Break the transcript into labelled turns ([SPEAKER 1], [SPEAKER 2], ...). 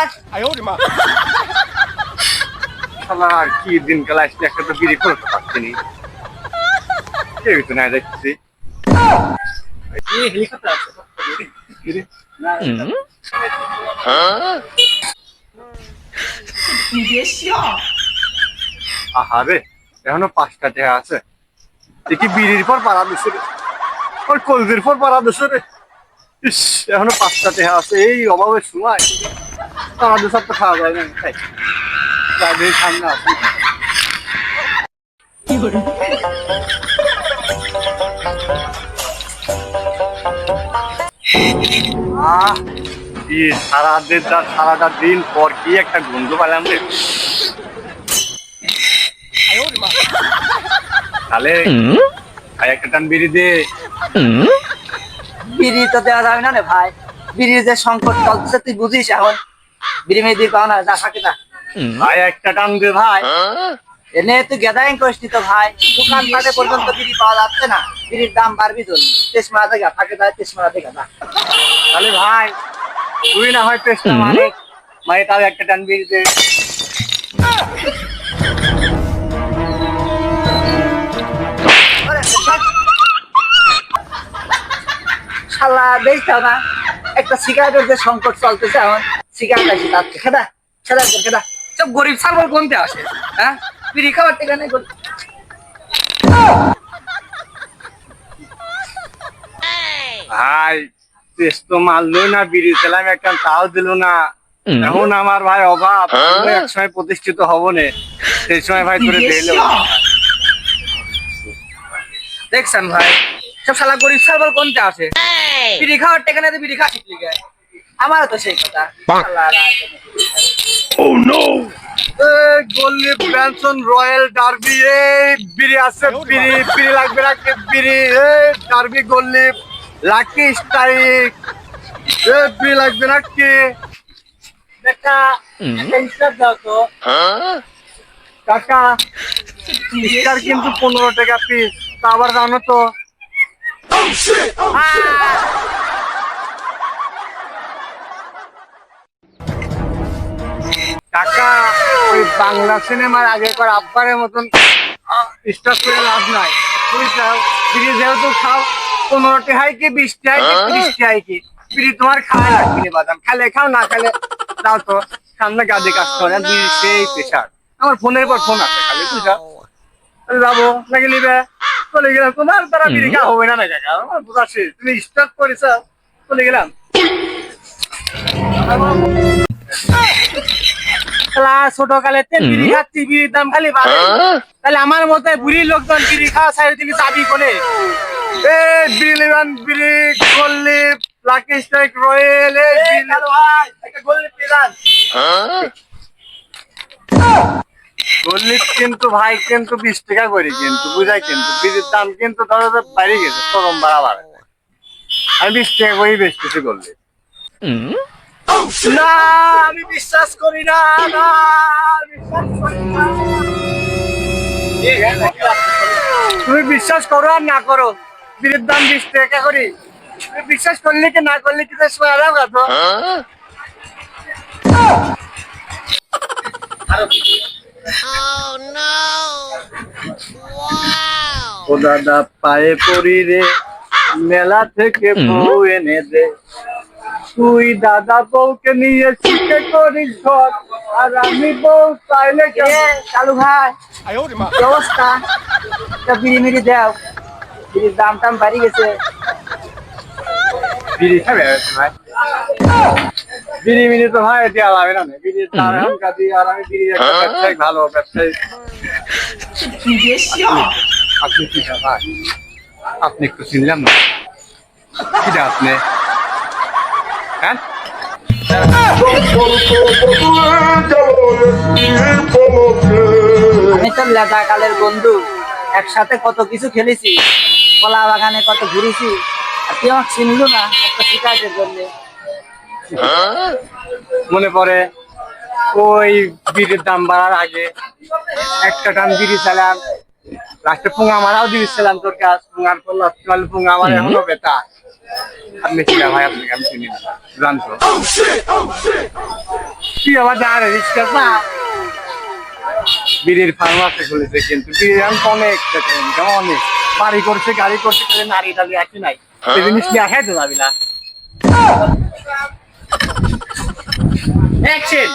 [SPEAKER 1] ছাড়
[SPEAKER 2] শালা আর কি দিন কাল আসলে একটা তো বিড়ি করতে পারছি নি। কেউ তো না দেখছি। এই হেলিকপ্টার আছে বিড়ি? না, আহারে এখনও পাঁচটা টেহা আছে। দেখি বিড়ির পর পাড়া দিছে রে? ওর কলজির পর পাড়া দিছে রে। ইস এখনও পাঁচটা টেহা আছে এই অভাবের সময়। পাড়া দিছে তো খাওয়া যায় না সামনে আহ কি সারাটা দিন পর কি একটা গন্ধ পেলাম রে। তাহলে ভাই একটা টান বিড়ি দে।
[SPEAKER 1] বিড়ি তো দেওয়া যাবে না রে ভাই। বিড়ির যে সংকট চলতেছে তুই বুঝিস এখন। বিড়ি মেয়ে দিয়ে পাও না যা থাকে না
[SPEAKER 2] ভাই একটা টান দে ভাই।
[SPEAKER 1] এনে তুই গ্যাদারিং করিস নি তো ভাই। দোকান পাটে পর্যন্ত বিড়ি পাওয়া যাচ্ছে না। বিড়ির দাম বাড়বি তো যায়
[SPEAKER 2] তাহলে ভাই তুই না হয় মানে একটা টান বিড়ি দে।
[SPEAKER 1] শালা দেখছ না একটা সিগারেটের যে সংকট চলতেছে এখন। সিগারেট আছে তার খেদা খেদা খেদা সব গরিব ছাগল কোনতে আসে? হ্যাঁ? নেই
[SPEAKER 2] ভাই টেস্ট তো মারলো না বিড়ি দিলাম একটা তাও দিল না। এখন আমার ভাই অভাব এক সময় প্রতিষ্ঠিত হব নে। সেই সময় ভাই তোরে দিল
[SPEAKER 1] দেখছেন ভাই সব শালা গরিব ছাগল কোনতে আসে? বিড়ি খাওয়ার টেকা নেই বিড়ি খাওয়া শিখলি। আমারও তো সেই কথা। শালারা
[SPEAKER 2] গোল্লি ব্যানসন রয়্যাল ডার্বি এই বিড়ি আছে বিড়ি বিড়ি লাগবে লাগবে বিড়ি? এই ডার্বি গোল্লি লাকি স্ট্রাইক এ বিড়ি লাগবে
[SPEAKER 1] দাও তো।
[SPEAKER 2] কাকা স্টার কিন্তু পনেরো টাকা পিস তা আবার জানো তো। কাকা ওই বাংলা সিনেমার আগেকার আব্বারের মতন স্টার করে লাভ নাই। বিড়ি যেহেতু খাও পনেরো টাকায় কি বিশ টাকায় কি ত্রিশ টাকায় কি? বিড়ি তোমার খাওয়া লাগবে না বাদাম। খালে খাও না খালে দাও তো। সামনে গাদি কাজ করে বিড়ি সেই প্রেশার আমার ফোনের পর ফোন আছে খালি বুঝছ? যাব নাকি নিবে? চলে গেলাম। তোমার দ্বারা বিড়ি খাওয়া হবে না না কাকা। আমার বোঝা শেষ। তুমি স্টক করেছ চলে গেলাম। ছোট কালে তেল বিড়ি খাচ্ছি বিড়ির দাম খালি বাড়ে। তাহলে আমার মতে বুড়ি লোকজন বিড়ি খাওয়া সাইড দিকে চাবি এ বিড়ি করলি লাকি স্ট্রাইক রয়েল বিড়ি। কিন্তু ভাই কিন্তু বিশ টাকা করে কিন্তু বুঝাই কিন্তু। বিড়ির দাম কিন্তু ধরো বাইরে গেছে চরম বাড়াবার আমি বিশ টাকা করেই বেচতেছি গোল্লি না আমি বিশ্বাস করি না। তুমি বিশ্বাস করো আর না করো। বিড়ির দাম বিশ টাকা করি। তুমি বিশ্বাস করলে কি না করলে কি আরাম ও দাদা পায়ে পড়ি রে মেলা থেকে বউ এনে দে। তুই দাদা বউকে নিয়ে শিখে করিস ঘর আর আমি বউ চাইলে
[SPEAKER 1] কালু ভাই। অবস্থা তা বিড়ি মিড়ি দাও। বিড়ির দাম টাম বাড়ি গেছে।
[SPEAKER 2] বিড়ি খাবে ভাই? বিড়ি মিনি তো ভাই দেওয়া লাগবে না বিড়ি তার আর আমি বিড়ি একটা ব্যবসায়িক ভালো ব্যবসায়িক আপনি কি ভাই? আপনি একটু চিনলাম না? কি আপনি? হ্যাঁ?
[SPEAKER 1] আমি তো লেদা কালের বন্ধু। একসাথে কত কিছু খেলেছি কলা বাগানে কত ঘুরেছি আমাকে চিনলু না একটা শিকায়তের জন্য।
[SPEAKER 2] মনে পড়ে ওই বিড়ির দাম বাড়ার আগে একটা টান বিড়ি চালাম লাস্টে পুঙা মারাও দিয়েছিলাম তোর কাছ পুঙার পর পুঙা আমার এখনও বেতা আপনি চিনা ভাই আপনাকে আমি চিনি না? জানতো। তুই আবার দাঁড়ে রিক্সা না বিড়ির ফার্মাসি খুলেছে কিন্তু বিড়ির এখন অনেক অনেক। বাড়ি করছে গাড়ি করছে তাহলে নারী টাড়ি একই নাই। এই জিনিস নিয়ে আসে তো যাবি না। Action!